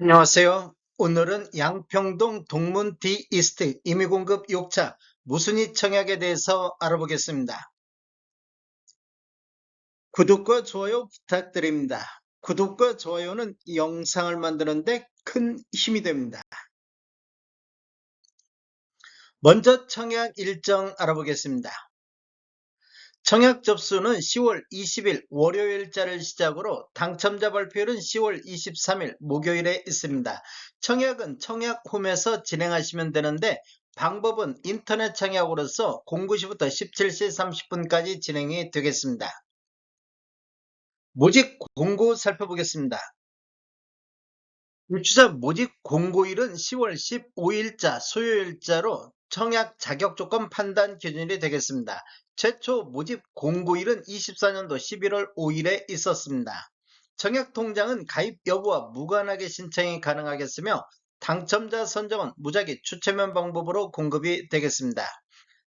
안녕하세요. 오늘은 양평동 동문 D 이스트 임의공급 6차 무순위 청약에 대해서 알아보겠습니다. 구독과 좋아요 부탁드립니다. 구독과 좋아요는 이 영상을 만드는데 큰 힘이 됩니다. 먼저 청약 일정 알아보겠습니다. 청약 접수는 10월 20일 월요일자를 시작으로 당첨자 발표는 10월 23일 목요일에 있습니다. 청약은 청약홈에서 진행하시면 되는데 방법은 인터넷 청약으로서 09시부터 17시 30분까지 진행이 되겠습니다. 모집 공고 살펴보겠습니다. 유치자 모집 공고일은 10월 15일자 수요일자로 청약 자격 조건 판단 기준일이 되겠습니다. 최초 모집 공고일은 24년도 11월 5일에 있었습니다. 청약 통장은 가입 여부와 무관하게 신청이 가능하겠으며 당첨자 선정은 무작위 추첨연 방법으로 공급이 되겠습니다.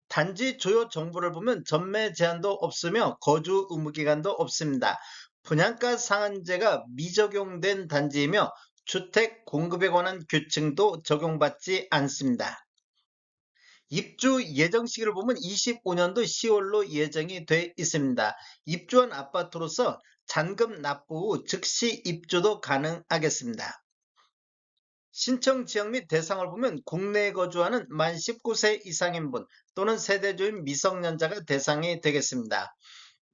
단지 주요 정보를 보면 전매 제한도 없으며 거주 의무 기간도 없습니다. 분양가 상한제가 미적용된 단지이며 주택 공급에 관한 규칙도 적용받지 않습니다. 입주 예정 시기를 보면 25년도 10월로 예정이 돼 있습니다. 입주한 아파트로서 잔금 납부 후 즉시 입주도 가능하겠습니다. 신청 지역 및 대상을 보면 국내에 거주하는 만 19세 이상인 분 또는 세대주인 미성년자가 대상이 되겠습니다.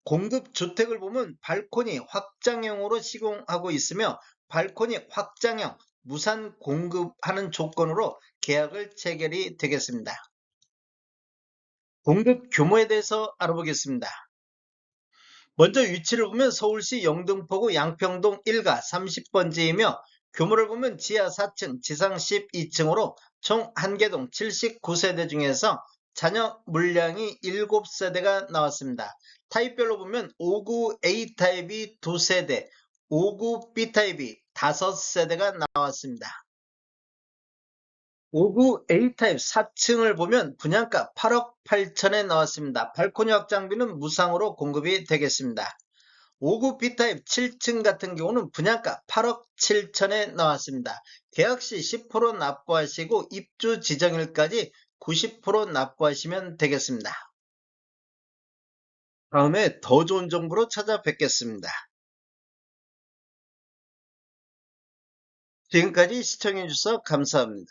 공급 주택을 보면 발코니 확장형으로 시공하고 있으며 발코니 확장형 무산 공급하는 조건으로 계약을 체결이 되겠습니다. 공급 규모에 대해서 알아보겠습니다. 먼저 위치를 보면 서울시 영등포구 양평동 1가 30번지이며 규모를 보면 지하 4층, 지상 12층으로 총 1개동 79세대 중에서 자녀 물량이 7세대가 나왔습니다. 타입별로 보면 59 A타입이 2세대, 59 B타입이 5세대가 나왔습니다. 59 A타입 4층을 보면 분양가 8억 8천에 나왔습니다. 발코니 확장비는 무상으로 공급이 되겠습니다. 59 B타입 7층 같은 경우는 분양가 8억 7천에 나왔습니다. 계약 시 10% 납부하시고 입주 지정일까지 90% 납부하시면 되겠습니다. 다음에 더 좋은 정보로 찾아뵙겠습니다. 지금까지 시청해주셔서 감사합니다.